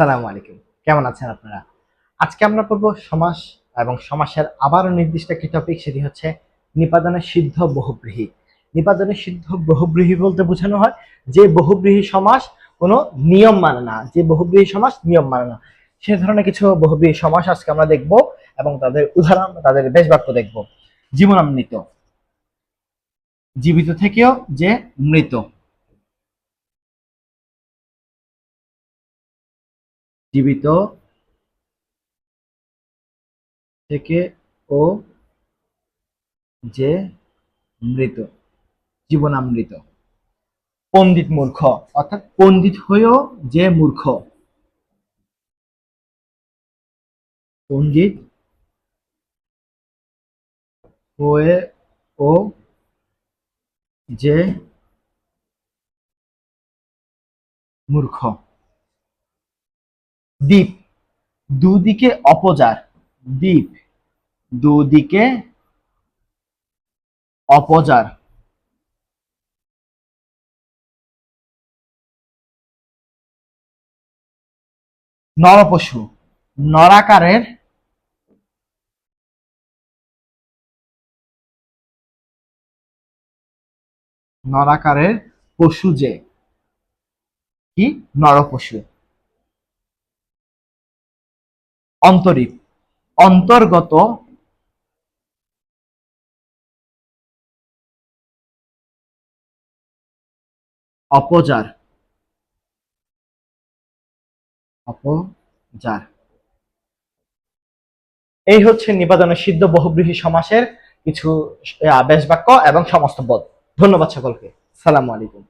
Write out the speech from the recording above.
সালামু আলাইকুম। কেমন আছেন আপনারা? আজকে আমরা পড়ব সমাস এবং সমাসের আবারও নির্দিষ্ট একটি টপিক সেটি হচ্ছে নিপাদনের সিদ্ধ বহুব্রীহি। নিপাদনের সিদ্ধ বহুব্রীহি বলতে বোঝানো হয় যে বহুব্রীহি সমাস কোনো নিয়ম মানে না, যে বহুব্রীহি সমাস নিয়ম মানে না। সে ধরনের কিছু বহুব্রীহি সমাস আজকে আমরা দেখব এবং তাদের উদাহরণ, তাদের বেশ বাক্য দেখব। জীবনামৃত। জীবিত থেকেও যে মৃত। জীবিত থেকে ও যে মৃত, জীবনামৃত। পণ্ডিত মূর্খ, অর্থাৎ পণ্ডিত হয়েও যে মূর্খ। পণ্ডিত হয়ে ও যে মূর্খ। দ্বীপ। দুদিকে অপজার। দ্বীপ। দুদিকে অপজার। নরপশু। নরাকারের নরাকারের পশু যে। কি? নরপশু। অন্তরীপ। অন্তর্গত অপজার। অপজার। এই হচ্ছে নিপাদনের সিদ্ধ বহুব্রীহি সমাসের কিছু বেশ বাক্য এবং সমস্ত পদ। ধন্যবাদ সকলকে। সালামু আলাইকুম।